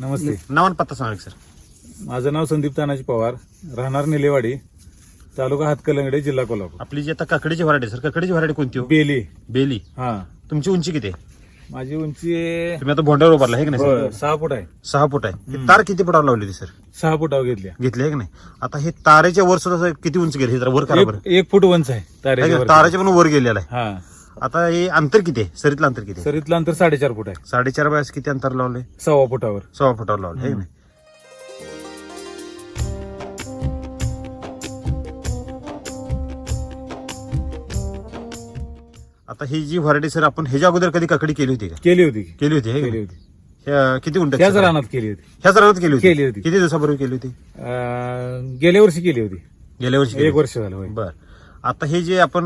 नमस्ते. नाव आणि पत्ता सांगा सर. माझं नाव संदीप तानाजी पवार. राहणार निलेवाडी तालुका हातकलंगडे जिल्हा कोल्हापूर. आपली जी आता काकडीची व्हरायटी सर काकडीची व्हरायटी कोणती हो? बेली. बेली. हा. तुमची उंची किती आहे? माझी उंची तुम्ही आता भोंड्यावर उभारला आहे की नाही होय, सहा फूट आहे. सहा फूट आहे. ही तार किती फुटावर लावली होती सर? सहा फुटावर घेतल्या. घेतली आहे की नाही? आता हे तारेच्या वर सुद्धा सर किती उंच गेली? हे जरा वर करा बरं. एक- एक फूट उंच आहे तारेच्या? वरती. ताराच्या पण वर गेलेला आहे. हा. आता हे अंतर किती आहे? सरीतलं अंतर किती आहे? सरीतलं अंतर साडेचार फूट आहे. साडेचार बायस किती अंतर लावले सव्वा फुटावर. सव्वा फुटावर लावले आहे आता ही जी व्हरायटी सर आपण ह्याच्या अगोदर कधी काकडी केली होती का? केली होती की? केली होती है केली? होती. ह्या- किती गुंठ त्याच रानात केली होती. रानात केली होती? केली होती. किती दिवसापूर्वी केली होती? अं, गेल्या वर्षी केली होती. गेल्या वर्षी एक. वर्ष झालं होय. बर. आता हे जे आपण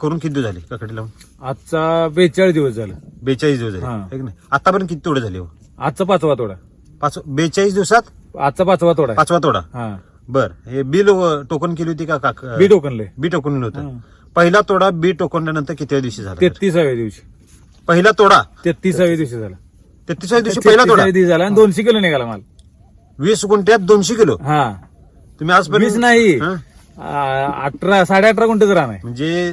करून किती दिवस झाले काकडी लावून? आजचा बेचाळीस दिवस झालं. बेचाळीस दिवस झाले. हा. की नाही? आतापर्यंत किती तोडे झाले हो? आजचा पाचवा तोडा. पाच बेचाळीस दिवसात? आजचा पाचवा तोडा आहे. पाचवा तोडा? हा. बर. हे बिल टोकन केली होती का काक बी टोकनले. बी टोकन होतं. पहिला तोडा बी टोकनल्यानंतर किती दिवशी झाला? तेहतीसाव्या दिवशी. पहिला तोडा? तेहतीसाव्या दिवशी झाला. तेहतीसाव्या दिवशी पहिला तोडा? 33 दिवस झाला आणि दोनशे किलो निघाला माल. वीस गुंठ्यात दोनशे किलो? हा. तुम्ही आजपर्यंत वीस नाही. हा? अठरा साडे अठरा गुंठेच रान आहे म्हणजे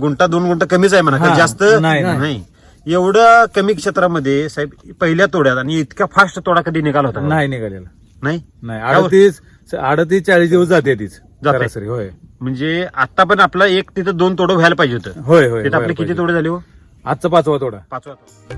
गुंठा दोन गुंठा कमीच आहे म्हणा हा, जास्त नाही, नाही. एवढ्या कमी क्षेत्रामध्ये साहेब पहिल्या तोड्यात आणि इतका फास्ट तोडा कधी निघाला होता? का? नाही निघालेला. नाही? नाही अडतीस अडतीस चाळीस दिवस जाते तीच जाते. सरासरी होय. म्हणजे आता पण आपला एक तिथं दोन तोडं व्हायला पाहिजे होतं. होय होय तिथं आपले किती पाहिजे. तोडे झाले हो? आजचा पाचवा तोडा. पाचवा तोडा.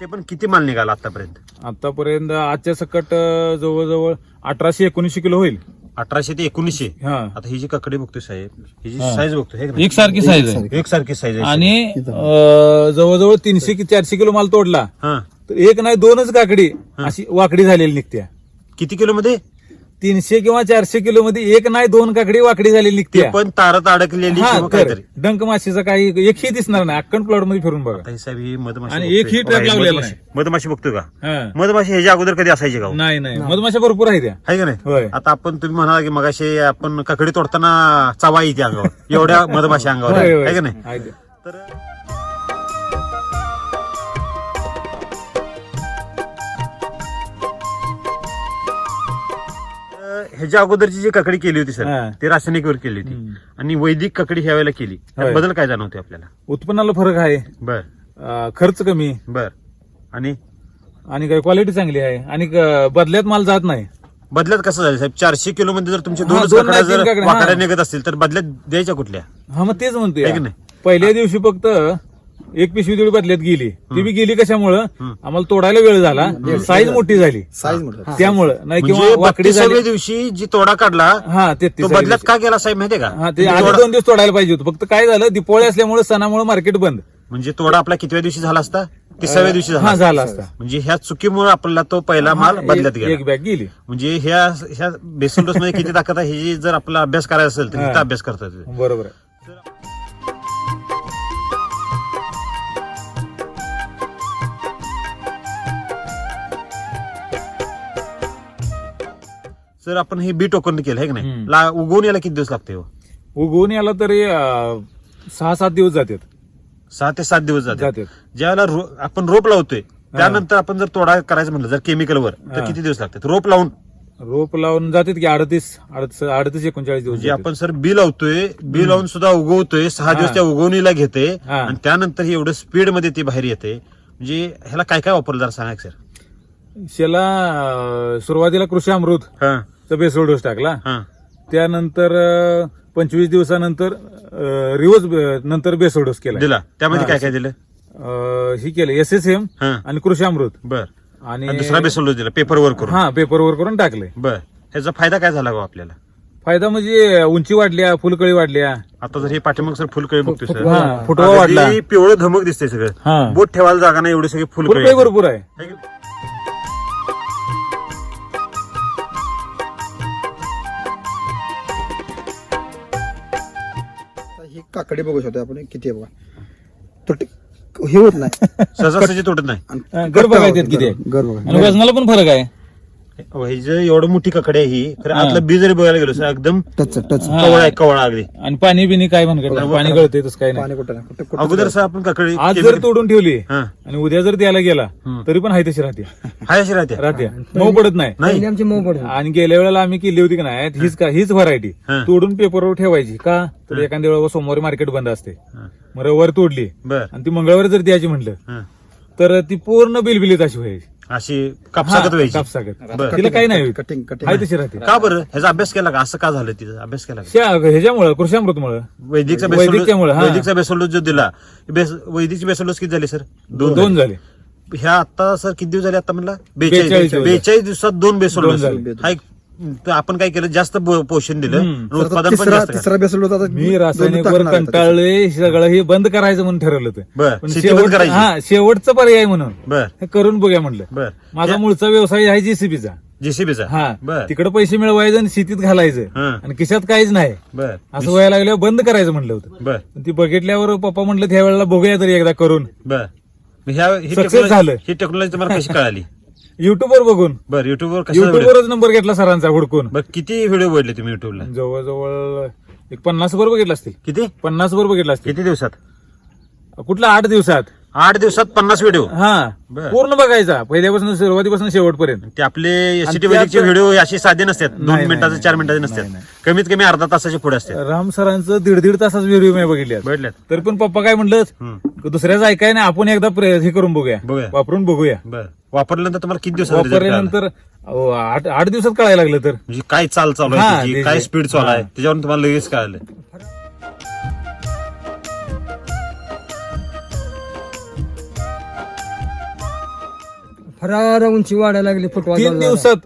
ते पण किती माल निघाला आतापर्यंत? आतापर्यंत आजच्या सकट अं, जवळजवळ अठराशे एकोणीसशे किलो होईल. अठराशे ते एकोणीसशे? हा. आता ही जी ककडी बघतोय साहेब ही जी हा. साईज बघतोय हे का नाही? एकसारखी साईज आहे. एकसारखी साईज आहे आणि अं, जवळजवळ तीनशे कि चारशे किलो माल तोडला. हा. तर एक नाही दोनच काकडी अशी वाकडी झालेली निघत्या. किती किलो मध्ये तीनशे किंवा चारशे किलो मध्ये एक नाही दोन काकडी वाकडी झालेली ते निघत्या. पण तारत अडकलेली हा किंवा तर काहीतरी. डंक माशीचा काही एकही दिसणार नाही अक्कन प्लॉटमध्ये फिरून बघा. आता ही साहेब ही मधमाशी आणि बघतोय. एकही ट्रॅप लावलेला मधमाशी- मधमाशी बघतोय का? हा. मधमाशी ह्याच्या अगोदर कधी असायची का हो? नाही नाही. मधमाशा भरपूर आहे त्या. आहे का नाही? होय. आता आपण तुम्ही म्हणाला की मगाशी आपण ककडी तोडताना चवा येते अंगावर. एवढ्या मधमाशी अंगावर होय, आहे. होय. आहे का नाही. तर ह्याच्या अगोदरची जी ककडी केली होती सर हा. ती रासायनिकवर केली होती. आणि वैदिक ककडी ह्या वेळेला केली. त्यात होय. बदल काय जाणवते आपल्याला? उत्पन्नाला फरक आहे. बर. अं, खर्च कमी. बर. आणि? आणि काय क्वालिटी चांगली आहे. आणि क- बदल्यात माल जात नाही. बदल्यात कसं झालं साहेब? चारशे किलो मध्ये जर तुमचे हा, दोन दोन नाही, ककड्या तीन जर काकड्या, हा. वाकड्या निघत असतील तर बदल्यात द्यायच्या कुठल्या? हा मग तेच आहे की म्हणतोय नाही? पहिल्या दिवशी फक्त एक पिशवी तेवढी बदल्यात गेली. ती बी गेली कशामुळं. आम्हाला तोडायला वेळ झाला. साईज मोठी झाली. साईज मोठा त्यामुळं. नाही म्हणजे किंवा वाकडी बत्तीसाव्या झाली. दिवशी जी तोडा काढला हा तो बदल्यात का गेला साहेब माहितीये का? हा ते म्हणजे आधी तोडा- दोन दिवस तोडायला पाहिजे होतं. फक्त काय झालं दिपोळी असल्यामुळे सणामुळे मार्केट बंद. म्हणजे तोडा आपला कितव्या दिवशी झाला असता? तिसाव्या दिवशी झाला हा असता. झाला असता. म्हणजे ह्या चुकीमुळे आपल्याला तो पहिला माल हा, बदल्यात एक- गेला. एक बॅग गेली. म्हणजे ह्या ह्या बेसल डोस मध्ये किती ताकद आहे हे जर आपला अभ्यास करायचा असेल तर. इथं अभ्यास करतात. बरोबर सर आपण हे बी टोकन केलं आहे की नाही हम्म. ला- उगवून यायला किती दिवस लागते हो? उगवून याला तरी अं, सहा सात दिवस जातात सहा ते सात दिवस जाते जातात ज्यावेळेला रो- आपण रोप लावतोय त्यानंतर आपण जर तोडा करायचं म्हणलं जर केमिकलवर तर हा. किती दिवस लागतात रोप लावून रोप लावून जातात की अडतीस अडतीस अडतीस एकोणचाळीस दिवस जातात. आपण सर बी लावतोय बी लावून सुद्धा उगवतोय सहा दिवस हा. त्या उगवणीला घेते हा. आणि त्यानंतर ही एवढं स्पीडमध्ये ती बाहेर येते म्हणजे ह्याला काय काय वापरलं जरा सांगा सर शेला अं, सुरुवातीला कृषी अमृत हा बेसोड डोस टाकला. हा. त्यानंतर अं, पंचवीस दिवसानंतर रिवर्स नंतर बेसोड डोस केला. दिला. त्यामध्ये हा. काय काय दिलं? अं, ही केलं. एस एस एम हा. आणि कृषी अमृत. बर. आणि आणि दुसरा बेसल डोस दिला. पेपर वर करून. हा पेपरवर करून टाकले. बर. ह्याचा फायदा काय झाला गो आपल्याला? फायदा म्हणजे उंची वाढल्या फुलकळी वाढल्या. आता जर हे पाठीमाग सर फुलकळी बघतोय सर. हा, फुटवा वाढला. पिवळं धमक दिसते सगळं. हा. बोट ठेवायला जागा नाही एवढी सगळी फुलकळी फुलकळी भरपूर आहे. की काकडे बघू शकतो आपण. किती आहे बघा. तुट हे होत नाही. सहजासहजी तुटत नाही. आणि गर बघायचे किती आहे. गर बघा. आणि वजनाला पण फरक आहे. जे एवढं मोठी ककडे आहे ही खरं हा. आतलं बी जरी बघायला गेलो सर एकदम टच टच हा. कवळा आहे कवळा अगदी. आणि पाणी बिनी काय म्हणत पाणी गळते तसं काय नाही. पाणी कुठं नाही. कुठं कुठं अगोदर सर आपण ककडी आज जर तोडून ठेवली हा. आणि उद्या जर द्यायला गेला हम्म. तरी पण आहे तशी राहते. हाय अशी राहते. राहते मऊ पडत नाही. नाही. आमची मऊ पडते. आणि गेल्या वेळेला आम्ही केली होती की नाही हीच का हीच व्हरायटी हा. तोडून पेपरवर ठेवायची. का? तर एखाद्या वेळेला सोमवारी मार्केट बंद असते. हा. मग रविवारी तोडली. बर. आणि ती मंगळवारी जर द्यायची म्हटलं हा. तर ती पूर्ण बिलबिलीत अशी व्हायची. अशी कापसागत व्हायची. कापसागत. बरं. तिला काही नाही. कटिंग कटिंग आहे तशी राहते. का बरं? ह्याचा अभ्यास केला का? असं का झालं तिचा? अभ्यास केला का? शा- ह्याच्यामुळं कृषामृतमुळं. वैदिकचा वैदिकच्यामुळं, हा. वैदिकचा बेसोल जो दिला बेस- वैदिकची बेसोल किती झाले सर? दोन झाले. ह्या आता सर किती दिवस झाले आता म्हणला? 42 बेचाळीस दिवस. बेचाळीस दिवसात दोन बेसोल दोन झाले. हा एक तर आपण काय केलं? जास्त पो- पोषण दिलं. हम्म. आणि उत्पादन पण तिसरा जास्त तिसरा बेसल होता आता मी टाकणार आता कंटाळले सगळं हे बंद करायचं म्हणून ठरवलं होतं बरं, पण शेती बंद शेवट करायची. हा शेवटचा पर्याय म्हणून. बर. हे करून बघूया म्हणलं बर. माझा मूळचा व्यवसाय आहे जेसीबीचा. जेसीबीचा? हा. बर. तिकडे पैसे मिळवायचे आणि शेतीत घालायचं. हा. आणि खिशात काहीच नाही. बर. असं व्हायला लागल्यावर बंद करायचं म्हणलं होतं. बर. पण ती बघितल्यावर पप्पा म्हणलं त्या वेळेला बघूया तरी एकदा करून. बर. मग ह्या ही Success टेक्नॉलॉजी- झालं. ही टेक्नॉलॉजी तुम्हाला कशी कळाली? युट्यूबवर बघून. बर युट्यूबवर कशा युट्यूबवरच नंबर घेतला सरांचा हुडकून. बर किती व्हिडिओ बघितले तुम्ही युट्यूबला जवळजवळ एक पन्नास वर बघितला असतील. किती? पन्नास वर बघितला असतील. किती दिवसात? कुठला? आठ दिवसात. आठ दिवसात पन्नास व्हिडिओ हा. बर. पूर्ण बघायचा. पहिल्यापासून सुरुवातीपासून शेवटपर्यंत. ते आपले एसटी त्यात- वैदिकचे व्हिडिओ असे साधे नसतात. दोन नाही, मिनिटाचे नाही, चार मिनिटाचे नाही, नसतात. नाही. कमीत कमी अर्धा तासाचे पुढे असतात. राम सरांचं दीड दीड तासाच व्हिडिओ मी बघितले बघितल्यात. तरी पण पप्पा काय म्हणलं हम्म. दुसऱ्याच ऐकाय नाही आपण एकदा प्रय- हे करून बघूया. बघूया. वापरून बघूया. बर. वापरल्यानंतर तुम्हाला किती दिवसात result कळाला? वापरल्यानंतर अहो, आठ आठ दिवसात कळायला लागलं तर. म्हणजे काय चाल चालू हा, आहे त्याची, ते- काय ते- स्पीड चालू आहे. त्याच्यावरून तुम्हाला लगेच कळालं. फरार उंची वाढायला लागली फुटवा तीन. दिवसात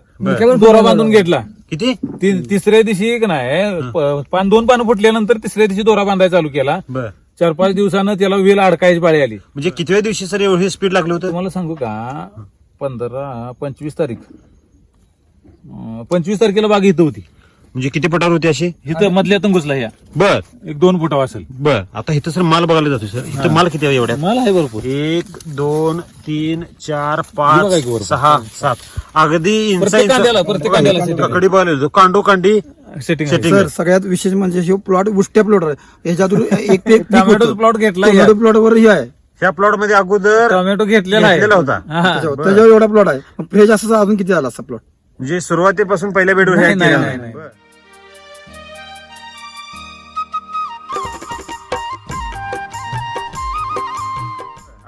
दोरा बांधून. घेतला. किती? ती- तिसऱ्या दिवशी का नाही प- पान दोन पानं फुटल्यानंतर तिसऱ्या दिवशी दोरा बांधायला चालू केला. बर. चार पाच दिवसानं त्याला वेल अडकायची पाळी आली. म्हणजे कितव्या दिवशी सर एवढी स्पीड लागलं होतं? तुम्हाला सांगू का? पंधरा पंचवीस तारीख. अं, पंचवीस तारखेला बाग इथं होती. म्हणजे किती पटावर होती अशी? इथं मधल्यातून घुसला ह्या बर. एक दोन फुटा असेल. बर. आता इथं सर माल बघायला जातो सर. इथं माल किती आहे एवढ्या मला आहे भरपूर. एक दोन तीन चार बघा पाच की. सहा सात. अगदी इंचा प्रत्येक कांद्याला, इंचा प्रत्येक कांद्याला setting. ककडी बघायला जातो. कांडो कांडी सेटिंग. सर सगळ्यात विशेष म्हणजे हे प्लॉट उष्ट्या प्लॉट आहे. याच्यातून एक पीक टोमॅटोचा plot घेतला या. टोमॅटो प्लॉट वर हे आहे. ह्या प्लॉटमध्ये अगोदर टोमॅटो घेतलेला आहे. घेतलेला होता. हा. त्याच्यावर त्याच्यावर एवढा प्लॉट आहे. फ्रेश असं अजून किती झाला असा प्लॉट म्हणजे सुरुवातीपासून पहिल्या नाही, हे नाही, नाही. नाही.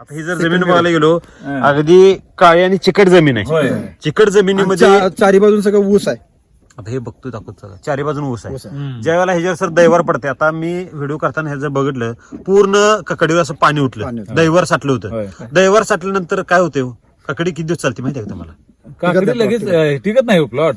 आता ही जर जमीन बघायला गेलो. अगदी काळी आणि चिकट जमीन होय. आहे चिकट जमिनीमध्ये चा- चारी बाजून सगळं ऊस आहे आता हे बघतोय दाखवत चला चारी बाजून ऊस आहे. ज्या वेळेला ह्याच्यावर सर दैवार पडते आता मी व्हिडिओ करताना ह्याचं बघितलं पूर्ण ककडीवर असं पाणी पाणी उठलं उठलं. दैवार साठलं. होतं दैवार साठल्यानंतर काय होते हो? ककडी किती दिवस चालते माहिती आहे का तुम्हाला काकडी लगेच अं, टिकत नाही प्लॉट?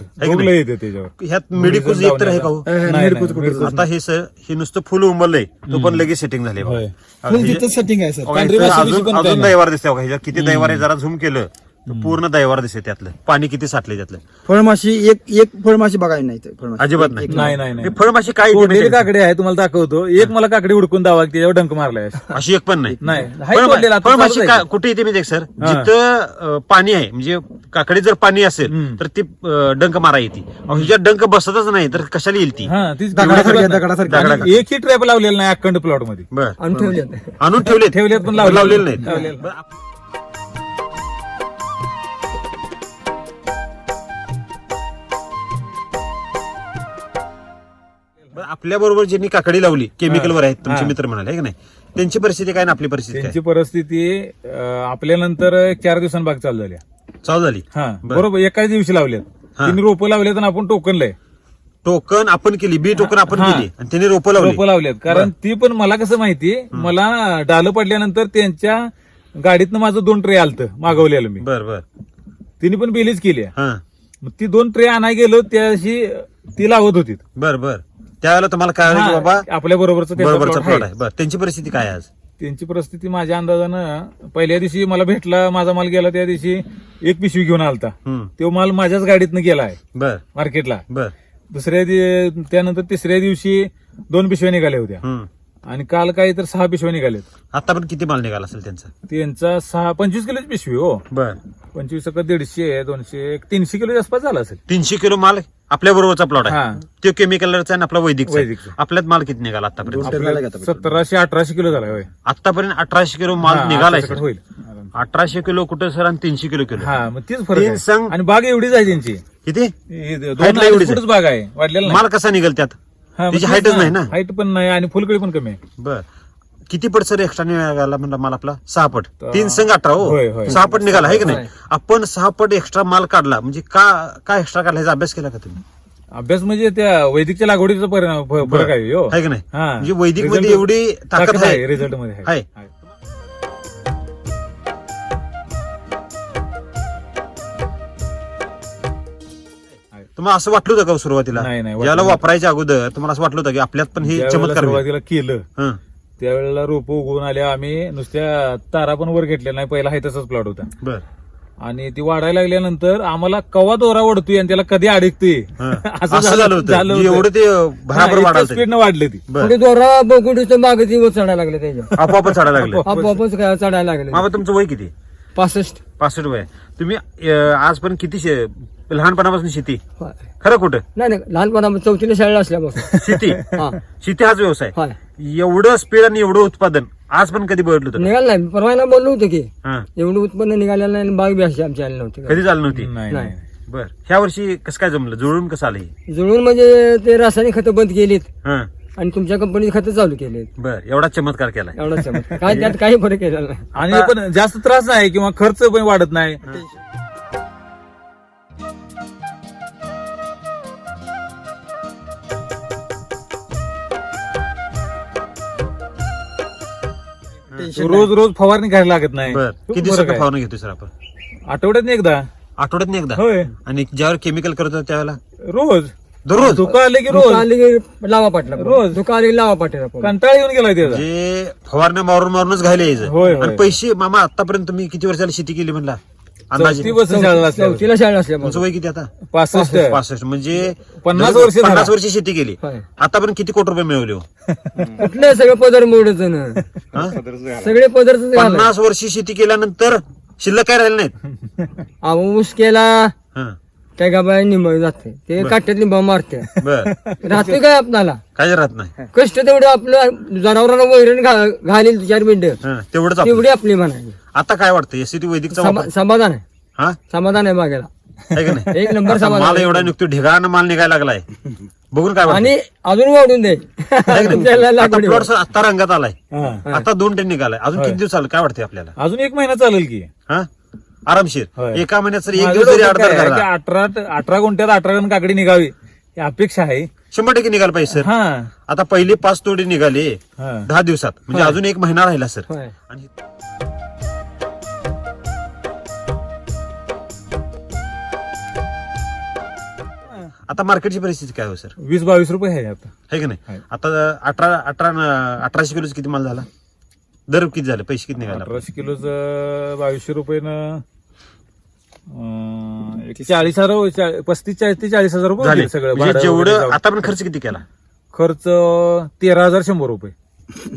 येते त्याच्यावर. ह्यात मेडिकूज एक तर आहे का हो? नाही, नाही, मिरकूज नाही, कुठे आता हे सर हे नुसतं फुल उमललंय. तो पण लगेच सेटिंग झाले होय. फुल तिथं सेटिंग आहे सर. पांढरी माशी अजून पण काय अजून नाही. दैवार दिसते बघा. ह्याच्यात किती दैवार आहे जरा झूम केलं. तर पूर्ण दैवार दिसते त्यातलं. पाणी किती साठले त्यातलं? फळमाशी एक एक फळमाशी बघायला नाही इथं, फळमाशी. अजिबात एक- नाही. एक- नाही नाही नाही. हे फळमाशी काय तोडलेली काकडी आहे तुम्हाला दाखवतो. एक मला काकडी उडकून दावा की त्याच्यावर डंक मारलाय? अशी. एक पण नाही. नाही. हाय फळमा- तोडलेलं, आता फळमाशी चालूच का- आहे. कुठे येते माहिती सर? हा. जिथं अं, पाणी आहे म्हणजे काकडे जर पाणी असेल. तर ती अं, डंक मारा येते. अहो, ह्याच्यात डंक बसतच नाही तर कशाला येईल ती? हा तीच दगडासारखी आहे, आणि दगडासारखी. एकही ट्रॅप लावलेला नाही अखंड प्लॉटमध्ये. बर. ठेवले. आणून ठेवले ठेवलेत पण लावले- लावलेले नाहीत. लावलेले. बरं, आप- आपल्या बरोबर ज्यांनी काकडी लावली केमिकलवर आहेत तुमचे. मित्र म्हणाले की नाही? त्यांची परिस्थिती काय ना आपली परिस्थिती त्यांची परिस्थिती अं, आपल्यानंतर चार दिवसांनी बाग चालू झाल्या चालू झाली? हा. बरं. बरोबर एकाच दिवशी लावल्यात हा. तिने रोपं लावल्यात आणि आपण टोकनलंय टोकन आपण केली बी टोकन आपण हा. केली आणि त्यांनी रोपं लावली. रोपं लावल्यात कारण ती पण मला कसं माहिती मला डालं पडल्यानंतर त्यांच्या गाडीतनं माझं दोन ट्रे आलतं मागवलेलं मी. बर बर. तिने पण बिलीच केली. हा. मग ती दोन ट्रे आणाय गेलो त्याशी ती लावत होती. बर बर. त्यावेळेला तुम्हाला काय की बाबा? आपल्या बरोबरच बरोबरचा प्लॉट आहे. बर त्यांची परिस्थिती काय आहे आज? त्यांची परिस्थिती माझ्या अंदाजानं पहिल्या दिवशी मला भेटला माझा माल गेला त्या दिवशी एक पिशवी घेऊन आलता. हम्म. तो माल माझ्याच गाडीतनं गेला आहे बर. मार्केटला बर. दुसऱ्या दि- त्यानंतर तिसऱ्या दिवशी दोन पिशव्या निघाल्या होत्या. हम्म. आणि काल काही तर सहा पिशव्या निघाल्यात. आता पण किती माल निघाला असेल त्यांचा? त्यांचा सहा पंचवीस किलोची पिशवी हो. बर. पंचवीस सक दीडशे दोनशे एक तीनशे किलो आसपास झाला असेल. तीनशे किलो माल आपल्या बरोबरचा प्लॉट आहे. हा. तो केमिकलचा आणि आपला वैदिक वैदिकचा. आपल्यात माल किती निघाला आतापर्यंत? सतराशे अठराशे किलो झाला होय. आतापर्यंत अठराशे किलो माल हा, निघालाय सर. होईल. अठराशे किलो कुठं सर आणि तीनशे किलो किलो? हा मग तीच फरक तीन आहे. संघ- आणि बाग एवढीच आहे त्यांची. किती? ही दोन Height ला अडीच एवढीच आहे. फुटच बाग आहे. वाढलेला माल कसा निघेल त्यात? त्याची हाईटच नाही ना. हाईट पण नाही आणि फुलकळी पण कमी आहे. बर. किती पट सर एक्स्ट्रा निघाला म्हणला माल आपला सहा पट तीन संघ अठरा होय, हो होय. सहा पट निघाला आहे की नाही. आपण सहा पट एक्स्ट्रा माल काढला म्हणजे का काय एक्स्ट्रा काढला ह्याचा अभ्यास केला का तुम्ही अभ्यास म्हणजे त्या वैदिकच्या लागवडीचा परिणाम फ- फरक आहे हो आहे की नाही हा. म्हणजे वैदिकमध्ये Result- एवढी ताकद आहे रिझल्टमध्ये आहे. आहे. आहे. तुम्हाला असं वाटलं होतं का हो सुरुवातीला नाही, नाही, वाटलं ज्याला नाही. वापरायच्या अगोदर तुम्हाला असं वाटलं होतं की आपल्यात पण हे ज्या वेळेला चमत्कार होईल. सुरुवातीला केलं हं. त्यावेळेला रोप उगवून आल्या. आम्ही नुसत्या तारा पण वर घेतल्या नाही. पहिला आहे तसाच प्लॉट होता. बर. आणि ती वाढायला लागल्यानंतर आम्हाला कवा दोरा ओढतोय आणि त्याला कधी अडकतोय? हं. असं झालं होतं. होतं. एवढं ते भराभर वाढाल इतक्या स्पीडनं वाढली ती. दोरा बघून मागे ती वर चढायला लागले त्याच्या. आपोआपच चढायला लागले. आपोआपच चढायला लागले. तुमचं वय किती? पासष्ट. पासष्ट वय. तुम्ही आजपर्यंत किती शे- लहानपणापासून शेती. होय. खरं कुठं? नाही नाही लहानपणा चौथीला शाळेला असल्यापासून शेती. हा. शेती हाच व्यवसाय. होय. एवढं स्पीड आणि एवढं उत्पादन आज पण कधी बघितलं होतं? निघालं नाही. परवायला बोललो होतो की हं. एवढं उत्पन्न निघालेलं नाही आणि बाग बी अशी आमची आली नव्हती. कधी झालं नव्हती? नाही नाही. नाही. बर. ह्या वर्षी कसं काय जमलं? जुळून कसं आलं हे? जुळून म्हणजे ते रासायनिक खतं बंद केलीत. हं. आणि तुमच्या कंपनीची खतं चालू केलीत. बर. एवढा चमत्कार केलाय. एवढाच चमत्कार. काय त्यात काही फरक नाही. आणि पण जास्त त्रास नाही किंवा खर्च पण वाढत नाही. टेन्शन रोज रोज फवारणी घ्यायला लागत नाही. बर. खूप किती फरक दिवसात आहे. फवारणी घेतोय सर आपण? आठवड्यात एकदा. आठवड्यात एकदा? होय. आणि ज्यावर केमिकल करतो त्यावेळेला? रोज. दररोज? धुका आले की रोज. आले की लावा पाटला रोज. धुका आले की लावा पाटील आपण कंटाळा येऊन गेलाय त्याचा. जे फवारण्या मारून मारूनच घायला यायचं. होय. आणि पैसे मामा आतापर्यंत तुम्ही किती वर्षाला शेती केली म्हणला? अंदाजे चौथी असल्यावर. चौथीला शाळा तुमचं वय किती आता पासष्ट पासष्ट म्हणजे पन्नास वर्ष झाला. पन्नास वर्ष शेती केली होय. आतापर्यंत किती कोटी रुपये मिळवले हो? कुठले सगळे पदर मोडच हा? सगळे पदरच पन्नास वर्ष शेती केल्यानंतर शिल्लक काय राहिले नाहीत ऊस केला हं. त्या गाबाय निंबा जाते ते काट्यात निंबा मारते बर. राहते काय आपणाला? काय राहत नाही. कष्ट तेवढं आपलं जनावरांना वैरण घा- घालील चार मिनिट. हं, तेवढंच आपलं. तेवढी आपली म्हणायची आता काय वाटतं? एसीटी वैदिकचा समा- वापर? समाधान आहे. हा? समाधान आहे बागेला आहे का नाही? एक नंबर आता समाधान माल आहे. एवढा निघतो ढिगाण माल निघायला लागलाय. बघून काय वाटतं? आणि अजून वाढून दे. आहे का नाही? तुमच्या आता लागवडीवर. प्लॉट आता रंगात आलाय. हा. आता दोन टन निघालाय. अजून किती दिवस चालेल? काय वाटतंय आपल्याला? अजून एक महिना चालेल की. हा? आरामशीर. एका महिन्यात जर एक दिवस जरी अठरा अठरा गुंठ्यात अठरा गण काकडी निघावी ही अपेक्षा आहे. शंभर टक्के निघाल पाहिजे सर. हा. आता पहिले पाच तोडे निघाले. दहा दिवसात. म्हणजे अजून एक महिना राहिला सर. होय. आणि आता मार्केटची परिस्थिती काय हो सर? वीस बावीस रुपये आहे आता. आहे की नाही? आहे. आता अठरा अठरा अठराशे किलोचा किती माल झाला? दर किती झाले? पैसे किती निघाला अठराशे किलोच बावीसशे रुपयेनं अं, एक चाळीस हजार पस्तीस चाळीस ते चाळीस हजार रुपये झाले. सगळं. म्हणजे जेवढं. आता पण खर्च किती केला? खर्च तेरा हजार शंभर रुपये.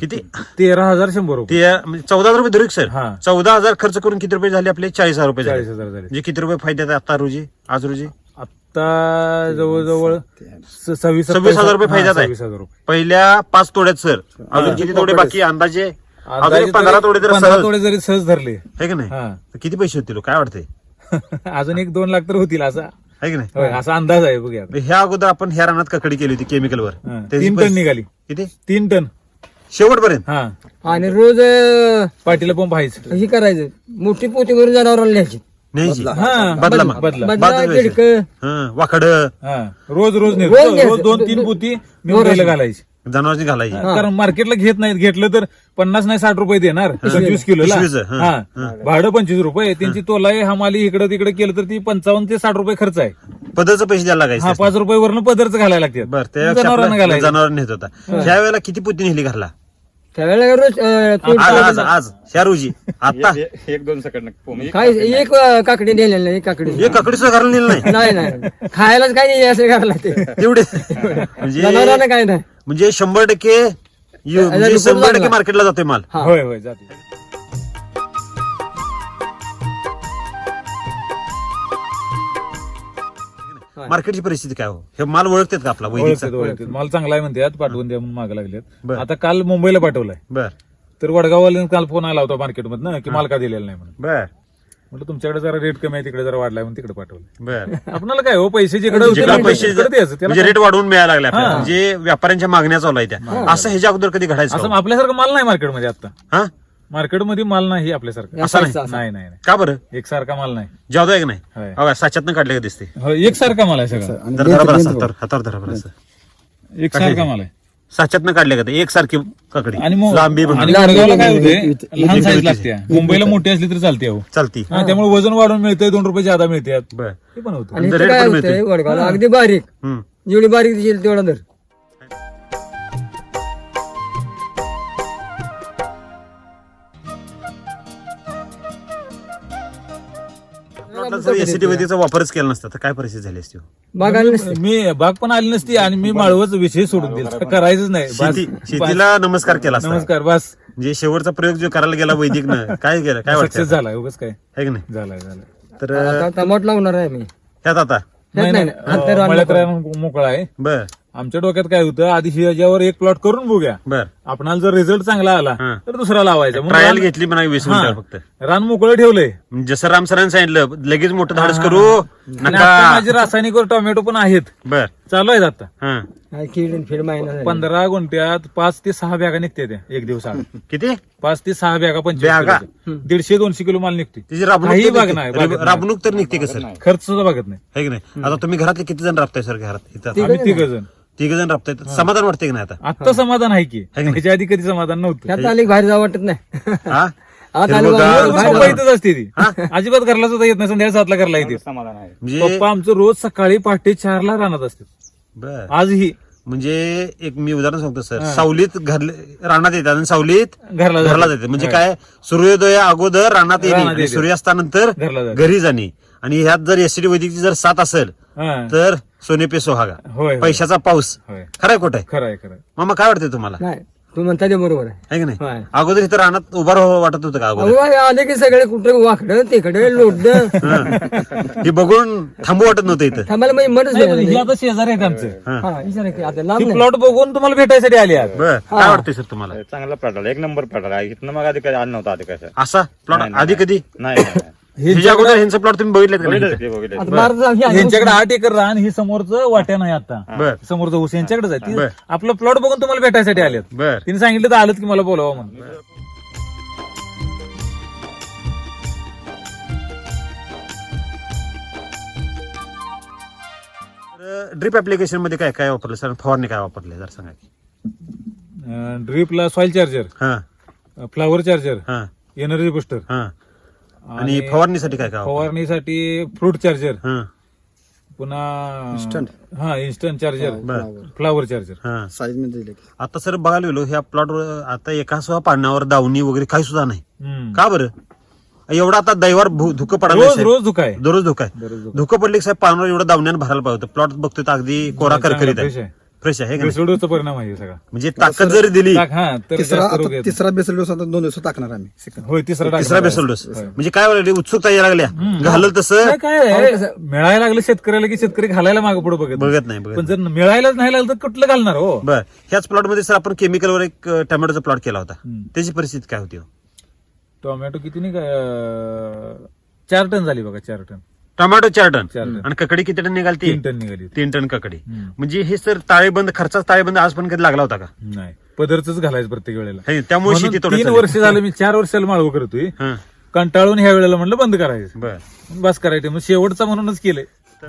किती? तेरा हजार शंभर रुपये. ते म्हणजे चौदा हजार रुपये धरू सर हा. चौदा हजार खर्च करून किती रुपये झाले आपले? चाळीस हजार रुपये झाले. चाळीस हजार झाले. म्हणजे किती रुपये फायद्यात आहे आता रोजी? आज रोजी? आता जवळजवळ स- सव्वीस सव्वीस हजार रुपये फायद्यात आहे. सव्वीस हजार रुपये. पहिल्या पाच तोड्यात सर. अजून किती तोडे बाकी? अंदाजे अजून अंदाजे एक पंधरा तोडे पंधरा सहज. तोडे जरी सहज धरले. आहे की नाही? हा. तर किती पैसे होतील हो? काय वाटतंय? अजून एक दोन लाख तर होतील असा. आहे की नाही? होय, असा अंदाज आहे बघूया ह्या अगोदर आपण ह्या रानात ककडी केली होती केमिकलवर हा, त्याची तीन पैसे- टन निघाली. किती? तीन टन. शेवटपर्यंत? हा. आणि रोज अं, पाटीला पंप आहेच हे करायचं? मोठी पोती भरून जनावरांना न्यायची. न्यायची हा. बदला मग. बदला. बदला बाजूला किडक हं, वाकड हा. रोज रोज नेतो. रोज रोज. दोन तीन पुती मी. घालायची. जनावरची घालायची. कारण मार्केटला घेत नाहीत घेतलं तर पन्नास नाही साठ रुपये देणार. पंचवीस किलोला. पिशवीचं, हा, हा. भाडं पंचवीस रुपये त्यांची तोलाई हमाली इकडे तिकडे केलं तर ती पंचावन्न ते साठ रुपये खर्च आहे. पदाचं पैसे द्यायला हा लागायचे पाच रुपये वरनं पदरच घालायला लागते बर त्या जनावरांना घालायचं. जनावर नेत होता. ह्या वेळेला किती पुती नेली घरला त्यावेळेला रोज अं, आज आज आज. ह्या रोजी आता एक दोन सेकंड म्हणजे काय एक अं, काकडी नेलेलं नाही एक काकडी हे ककडी सुद्धा घराला नेलं नाही? नाही नाही. खायलाच काय नाही असं करायला ते. एवढे? म्हणजे जनावरांना काय नाही. म्हणजे शंभर टक्के यु- म्हणजे शंभर टक्के. मार्केटला जातोय माल. हा. होय होय जाते मार्केटची परिस्थिती काय हो? हे माल ओळखतात का आपला? वैदिकचा? ओळखतात ओळखतात. माल चांगला आहे म्हणतात पाठवून द्या म्हणून मागे लागलेत. बरं. आता काल मुंबईला पाठवलाय. बर. तर वडगाववाल्यानं काल फोन आला होता मार्केटमधनं की माल का दिलेला नाही म्हणून. बर. म्हटलं तुमच्याकडे जरा रेट कमी आहे तिकडे जरा वाढलाय म्हणून तिकडे पाठवलं बर. आपल्याला काय हो पैसे जिकडे होते जिकडे ना, पैसे तिकडे द्यायचं त्याला म्हणजे? रेट वाढवून मिळायला लागले आपल्याला. म्हणजे व्यापाऱ्यांच्या मागण्या चालू आहे त्या. असं ह्याच्या अगोदर कधी घडायचं असं का? आपल्यासारखं माल नाही मार्केटमध्ये आता. हा? मार्केटमध्ये माल नाही आपल्यासारखं. असं नाही. नाही नाही नाही. का बरं? एकसारखा माल नाही. जाऊ आहे की नाही. होय. अहो, साच्यातनं काढले का दिसते? हो, एकसारखा माल आहे सगळं. जरा धरा बरं असं. हातावर धरा बरं असं. एकसारखा माल आहे. साच्यातनं काढले का ते? एकसारखी काकडी. आणि मग लांबी पण आणि वडगावला काय होते विथ- लहान साईज लागते. मुंबईला मोठी असली तरी चालते हो चालती. हा, त्यामुळे वजन वाढून मिळतंय दोन रुपये ज्यादा मिळतात. बर. ते पण होतं. आणि आणि इथं rate काय पण होतंय मिळते. वडगावला? अगदी बारीक. हम्म. जेवढी बारीक दिसेल तेवढा दर. जर एसीटी वापरच केला नसता तर काय परिस्थिती झाली असती हो? बघायला नसते. मी बाग पण आली नसती आणि मी माळवच विषय सोडून दिला. करायचंच नाही. बस. शेतीला नमस्कार केला असता. नमस्कार बस. म्हणजे शेवटचा प्रयोग जो करायला गेला वैदिकनं काय केलं? काय सक्सेस वाटतं झालाय उगाच काय? आहे की नाही? झालाय झालाय. तर आता टमाट लावणार आहे मी. त्यात आता? नाही, नाही, अंतर अं, आणलं मळ्यात रान मोकळा आहे. बर. आमच्या डोक्यात काय होतं आधी ह्याच्यावर एक प्लॉट करून बघूया. बर. आपणाला जर रिझल्ट चांगला आला हा. तर दुसरा लावायचा. मग ट्रायल रान- घेतली म्हणा वीस. मिनिटं फक्त. रान मोकळं ठेवलंय. म्हणजे जसं राम सरांनी सांगितलं लगेच मोठं धाडस करू. आणि आता नका माझे रासायनिक टोमॅटो पण आहेत. बर. चालू आहेत आता. हा. काय कीड आणि फीड महिना झाली. पंधरा गुंठ्यात पाच ते सहा बॅगा निघते त्या एक दिवसात किती? पाच ते सहा बॅगा पंचवीस बॅगा? किलोच्या. दीडशे दोनशे किलो माल निघते तिची राबणूक तर निघते. नाही, बागेत नाही. राबणूक तर निघते का सर? खर्च सुद्धा बघत नाही. आहे की नाही? आता तुम्ही घरातले किती जण राबताय सर घरात? इथं. आम्ही तिघ जण तिघ जण राबताय समाधान वाटते की नाही आता? आत्ता समाधान आहे की. है की नाही? ह्याच्या आधी कधी समाधान नव्हतं. ह्यात आली बाहेर जावं वाटत नाही. हा? आता आली हिरवंगार, बाहेर- रोज बाहेर पप्पा जावं. इथंच असते ती. अजिबात घरला सुद्धा येत नाही. संध्याकाळी सातला घरला येते. म्हणजे पप्पा आमचं रोज सकाळी पहाटे चारला राहणार असते. बर. आजही. म्हणजे एक मी उदाहरण सांगतो सर. सावलीत घरले रानात येतात आणि सावलीत घरला घरला जाते. म्हणजे काय? सूर्योदय अगोदर रानात येणे रानात आणि येते. सूर्यास्तानंतर घरला जाते. घरी जाणे. आणि ह्यात जर एसटी वैदिकची जर साथ असेल हा. तर सोने पे सोहागा. होय होय. पैशाचा पाऊस. होय. खराय आहे खरं आहे खरं आहे. मामा काय वाटतंय तुम्हाला? नाही तू म्हणता ते बरोबर आहे. आहे की नाही? होय. अगोदर इथं रानात उभा राहावं वाटत होतं का अगोदर? अहो, हे आले की सगळे कुठे वाकडं तिकडे लोटलं हे. बघून थांबू वाटत नव्हतं इथं. थांबायला म्हणजे मनच नाही, नाही पण ही आता शेजारी आहेत आमचं. हा. विचारा की आता लांब ती नाही. प्लॉट बघून तुम्हाला भेटायसाठी आली आज. बर काय वाटतंय सर तुम्हाला? चांगला प्लॉट एक नंबर प्लॉट आहे इथनं मग आधी कधी आलं नव्हतं आधी कसं? असा? प्लॉट आधी कधी? नाही नाही, नाही. ह्याच्या अगोदर ह्यांचं प्लॉट तुम्ही बघितलं का नाही? आता बारा. यांच्याकडे आठ एकर रान ही समोरचं वाट्यान आहे आता. बर. समोरचं ऊस यांच्याकडेच आहे. बर. ती आपलं प्लॉट बघून तुम्हाला भेटायसाठी आलेत. बर. तिने सांगितलं तर आलं की मला बोलावं म्हणून. ड्रिप ऍप्लिकेशनमध्ये काय काय वापरलं? सर फवारणी काय वापरले? जर सांगा की. ड्रीपला सॉइल चार्जर हा. फ्लावर चार्जर हा. एनर्जी बुस्टर हा. आणि फवारणीसाठी काय? फवारणीसाठी फ्रूट चार्जर हा. पुन्हा Instant. हा इन्स्टंट चार्जर फ्लावर चार्जर हा. साईजमध्ये. आता सर बघायला गेलो ह्या प्लॉटवर आता एका सुद्धा पाण्यावर दावणी वगैरे काही सुद्धा नाही. का बरं? एवढं आता दैवार धुकं पडायला रोज धुका आहे. दररोज धुकं आहे. धुकं. पडले की साहेब पाण्यावर एवढं दावण्यानं भरायला पाहिजे प्लॉट बघतोय अगदी कोरा करकरीत आहे. आहे. फ्रेश आहे का नाही? बेसोडोचा परिणाम आहे हे सगळा. म्हणजे ताकद जरी दिली टाक, हा तर तिसरा जास्त रोग आता येत. तिसरा बेसल डोस आता दोन दिवसात टाकणार आम्ही होय तिसरा तिसरा. Basal dose. म्हणजे काय व्हायला उत्सुकता यायला लागल्या? घालल तसं? काय काय आहे, मिळायला लागलं शेतकऱ्याला की शेतकरी घालायला मागे पुढे बघत नाही. बघत नाही बघत पण जर मिळायलाच नाही लागलं तर कुठलं घालणार हो? बर. ह्याच प्लॉटमध्ये सर आपण केमिकलवर एक अं, टोमॅटोचा प्लॉट केला होता. हम्म. त्याची परिस्थिती काय होती? हो? टोमॅटो किती नाही का अं, चार टन झाली बघा चार टन. टोमॅटो चार टन. चार टन. आणि ककडी किती टन निघालती? तीन टन निघाली. तीन टन ककडी. हम्म. म्हणजे हे सर ताळेबंद खर्चाचा ताळेबंद आज पण कधी लागला होता का? नाही. पदरच घालायचं प्रत्येक वेळेला. हे, त्यामुळे म्हणून शेती तीन. वर्ष झालं मी चार वर्षाला माळव करतोय. कंटाळून ह्या वेळेला म्हणलं बंद करायचं. बर. बस करायचं. मग शेवटचा म्हणूनच केलंय. तर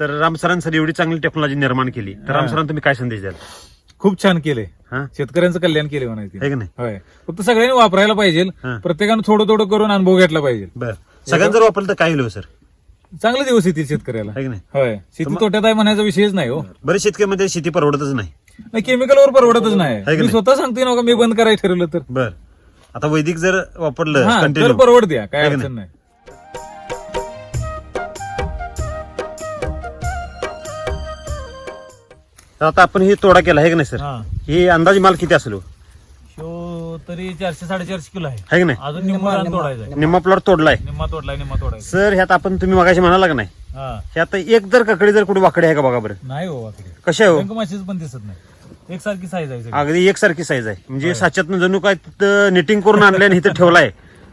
राम सरांसाठी एवढी चांगली टेक्नॉलॉजी निर्माण केली. तर राम सरांना तुम्ही काय संदेश द्याल? खूप छान केलंय हा? शेतकऱ्यांचं कल्याण केलं म्हणायचं. आहे की नाही? होय. फक्त सगळ्यांनी वापरायला पाहिजे. हा. प्रत्येकानं थोडं थोडं करून अनुभव घेतला पाहिजे. बर. सगळ्यांना जर वापरलं तर काय होईल हो, सर? चांगले दिवस येतील शेतकऱ्याला. आहे की नाही? होय. शेती तोट्यात आहे म्हणायचा विषयच नाही हो. बरेच शेतकरी मध्ये शेती परवडतच नाही. नाही केमिकलवर परवडतच नाही. मी? स्वतः सांगते ना का मी बंद करायला ठरवलं तर. बर. आता वैदिक जर वापरलं हा तर कंटिन्यू परवडत्या काय अडचण नाही. तर आता आपण हे तोडा केला आहे की नाही सर? हा. हे अंदाजे माल किती असलो शो तरी चारशे साडेचारशे किलो आहे. आहे की नाही? अजून निम्मा रान तोडायचं आहे. निम्मा प्लॉट तोडलाय. निम्मा तोडलाय निम्मा तोडायचा सर ह्यात आपण तुम्ही मगाशी म्हणाला का नाही? हा. ह्यात एक जर ककडी जर कुठे वाकडे आहे का बघा बरं? नाही हो वाकडे. कशा आहे हो? रंग माशीच पण दिसत नाही. एकसारखी साईज आहे सगळी. अगदी एकसारखी साईज आहे. म्हणजे साच्यातनं जणू काय निटिंग करून आणलंय आणि इथं ठेवलाय.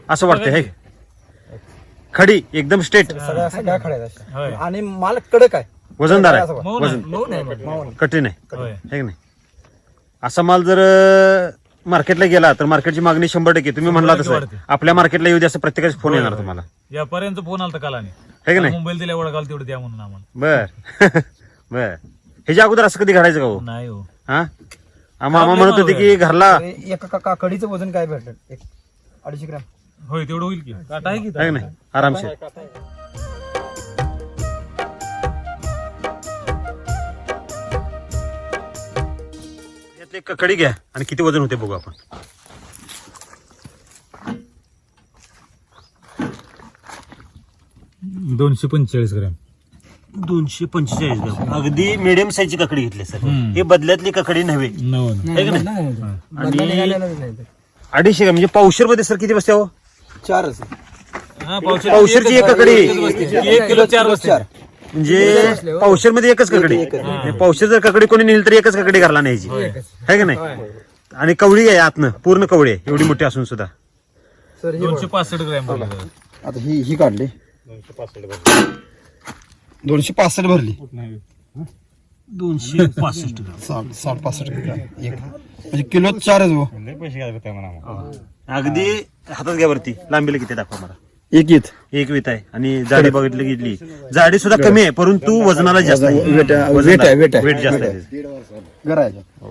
असं वाटतंय हे खडी एकदम स्ट्रेट सगळ्या सगळ्या खड्या आहेत अशा. होय. आणि माल कडक आहे. वजनदार आहे. मऊ नाही. वजन. मऊ नाही पडलं. कठीण आहे. होय. है की नाही? असा माल जर मार्केटला गेला तर मार्केटची मागणी शंभर टक्के. तुम्ही म्हणला टक्के तसं. वाढते. आपल्या मार्केटला येऊ दे असं प्रत्येकाचा फोन येणार तुम्हाला. व्यापाऱ्यांचा फोन आलता काल आणि है की नाही? मुंबईला दिल्या एवढं काल तेवढं द्या म्हणून आम्हाला. बर. बर. ह्याच्या अगोदर असं कधी घडायचं का हो? नाही हो. हा? आ, मामा म्हणत होते की घरला एका का- काकडीचं वजन काय भेटलं? एक अडीचशे ग्रॅम. होय तेवढं होईल की. काटा आहे की आहे की नाही? आरामशीर. यातली एक कडी घ्या आणि किती वजन होते बघू आपण. दोनशे पंचेचाळीस ग्रॅम. दोनशे पंचेचाळीस ग्राम. अगदी मिडियम साईजची ककडी घेतली सर. हे बदल्यातली ककडी नव्हे. है की नाही. आणि-. अडीचशे ग्राम. म्हणजे पावशेरमध्ये सर किती बसते हो चारच. हा, पावशेर- पावशेरची एक ककडी. एक किलो चार बसते. चार म्हणजे पावशेरमध्ये एकच ककडी. पावशेर जर ककडी कोणी नेली तर एकच ककडी घालला न्यायची है की नाही? आणि कवळी आहे आतनं पूर्ण कवळी आहे एवढी मोठी असून सुद्धा. सर दोनशे पासष्ट ग्रॅम. आता ही ही काढली. दोनशे पासष्ट भरली. दोनशे पासष्ट ग्राम. साठ पासष्ट ग्रॅम. एक. म्हणजे किलो चारच पैसे अगदी हातात घ्या वरती. लांबीला किती दाखवा मला. एक येत एक वीत आहे आणि जाडी बघितली घेतली जाडी सुद्धा कमी आहे परंतु वजनाला जास्त आहे वेट. वेट आहे, वेट आहे. वेट जास्त आहे.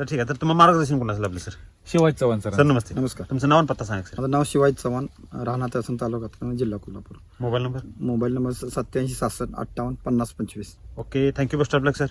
तर ठीक आहे तर तुम्हाला मार्गदर्शन कोणाचं लाभलं sir? Shivaji Chavan sir. Sir नमस्ते. नमस्कार. तुमचं नाव आणि पत्ता सांगा सर. माझं नाव शिवाजी चव्हाण राहणार तहसील तालुक्यात जिल्हा Kolhapur. Mobile number? Mobile number सत्याऐंशी सहासष्ट अठ्ठावन्न पन्नास पंचवीस. Okay thank you best of luck sir